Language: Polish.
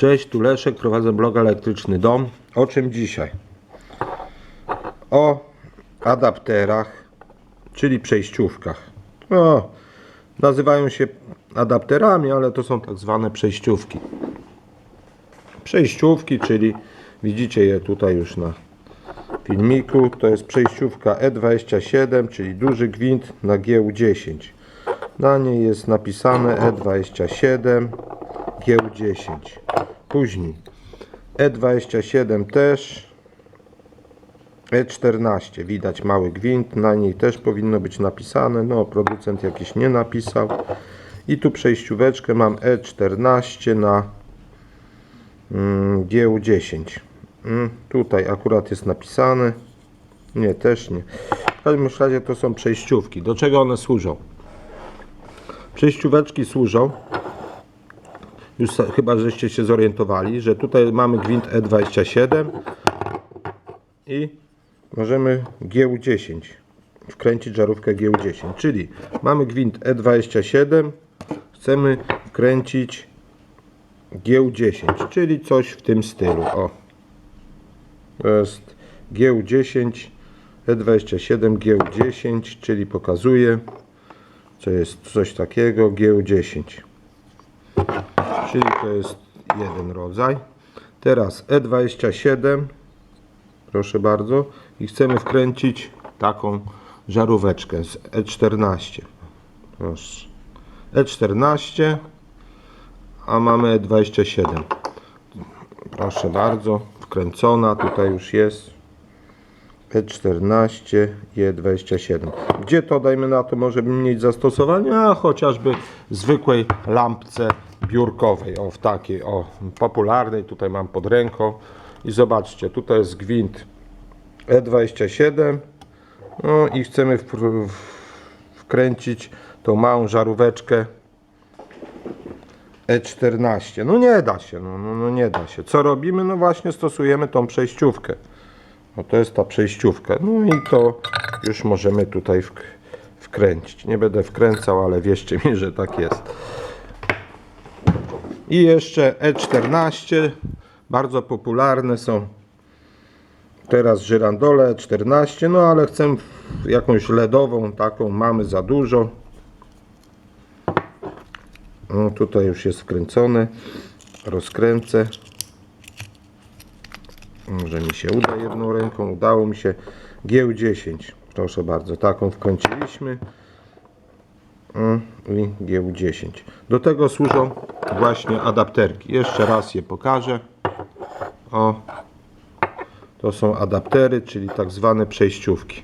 Cześć, tu Leszek, prowadzę blog elektryczny dom. O czym dzisiaj? O adapterach, czyli przejściówkach. O, nazywają się adapterami, ale to są tak zwane przejściówki. Przejściówki, czyli widzicie je tutaj już na filmiku. To jest przejściówka E27, czyli duży gwint na GU10. Na niej jest napisane E27 GU10. Później E27 też. E14 widać mały gwint, na niej też powinno być napisane. No, producent jakiś nie napisał. I tu przejścióweczkę mam E14 na mm, GU10. Mm, tutaj akurat jest napisane. Nie, też nie. W każdym razie to są przejściówki. Do czego one służą? Przejścióweczki służą już chyba żeście się zorientowali, że tutaj mamy gwint E27 i możemy GU10 wkręcić żarówkę GU10, czyli mamy gwint E27 chcemy wkręcić GU10, czyli coś w tym stylu, o. To jest GU10 E27 GU10, czyli pokazuje co jest coś takiego GU10 czyli to jest jeden rodzaj. Teraz E27, proszę bardzo, i chcemy wkręcić taką żaróweczkę z E14. Proszę. E14, a mamy E27. Proszę bardzo, wkręcona, tutaj już jest. E14 i E27. Gdzie to, dajmy na to, może mieć zastosowanie? A chociażby zwykłej lampce biurkowej, o w takiej, o popularnej, tutaj mam pod ręką. I zobaczcie, tutaj jest gwint E27. No i chcemy wpr- wkręcić tą małą żaróweczkę E14. No nie da się, no, no, no nie da się. Co robimy? No właśnie stosujemy tą przejściówkę. No to jest ta przejściówka. No i to już możemy tutaj wk- wkręcić. Nie będę wkręcał, ale wierzcie mi, że tak jest. I jeszcze E14. Bardzo popularne są teraz żyrandole E14. No ale chcę jakąś LEDową taką. Mamy za dużo. No tutaj już jest wkręcone. Rozkręcę. Może mi się uda jedną ręką. Udało mi się. GU10. Proszę bardzo. Taką wkręciliśmy. Mm, I GU10. Do tego służą właśnie adapterki. Jeszcze raz je pokażę. O. To są adaptery, czyli tak zwane przejściówki.